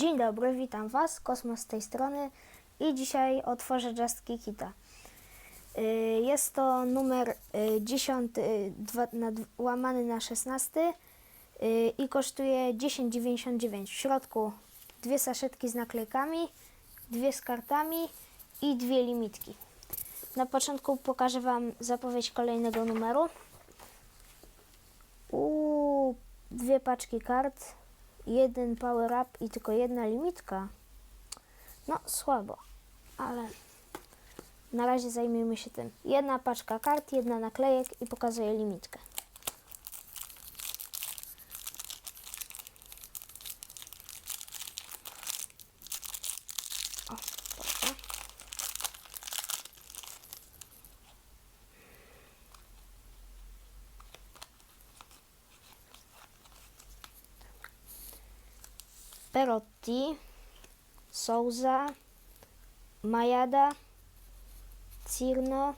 Dzień dobry, witam Was, Kosmos z tej strony i dzisiaj otworzę Just Kita. Y, Jest to numer y, 10 y, d- łamany na 16 y, i kosztuje 10,99. W środku dwie saszetki z naklejkami, dwie z kartami i dwie limitki. Na początku pokażę Wam zapowiedź kolejnego numeru. Uuu, dwie paczki kart, jeden power up i tylko jedna limitka. No, słabo, ale na razie zajmijmy się tym. Jedna paczka kart, jedna naklejek i pokazuję limitkę. Perotti, Souza, Majada, Cirno,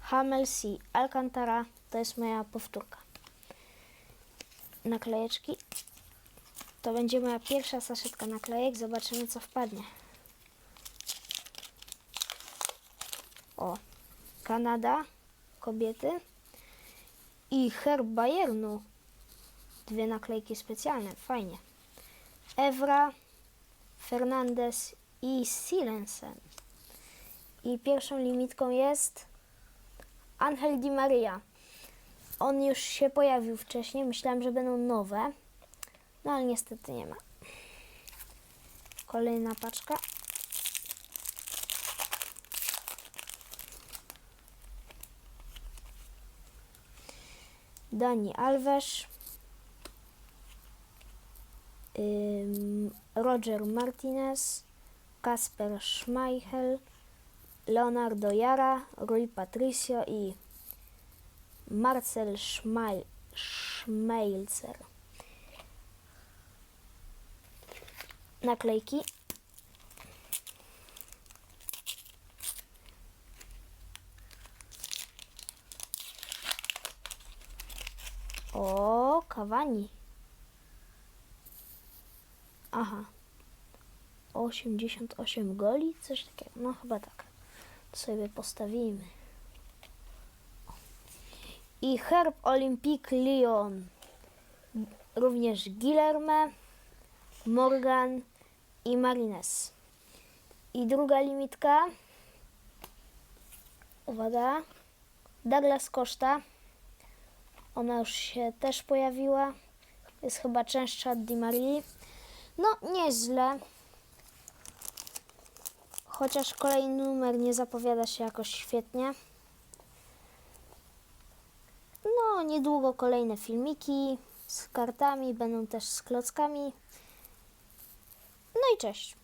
Hamel-C, Alcantara. To jest moja powtórka. Naklejeczki. To będzie moja pierwsza saszetka naklejek. Zobaczymy, co wpadnie. O, Kanada, kobiety i herb Bayernu. Dwie naklejki specjalne, fajnie. Evra, Fernandez i Silensen. I pierwszą limitką jest Angel Di Maria. On już się pojawił wcześniej, myślałem, że będą nowe, no ale niestety nie ma. Kolejna paczka. Dani Alves. Roger Martinez, Kasper Schmeichel, Leonardo Jara, Rui Patricio i Marcel Schmeil, Schmeilzer. Naklejki. O, Kawani. Aha. 88 goli? Coś takiego. No chyba tak. To sobie postawimy. I herb Olympique Lyon. Również Guillerme, Morgan i Marines. I druga limitka. Uwaga. Douglas Costa. Ona już się też pojawiła. Jest chyba częstsza od Di Marii. No, nieźle. Chociaż kolejny numer nie zapowiada się jakoś świetnie. No, niedługo kolejne filmiki z kartami, będą też z klockami. No i cześć.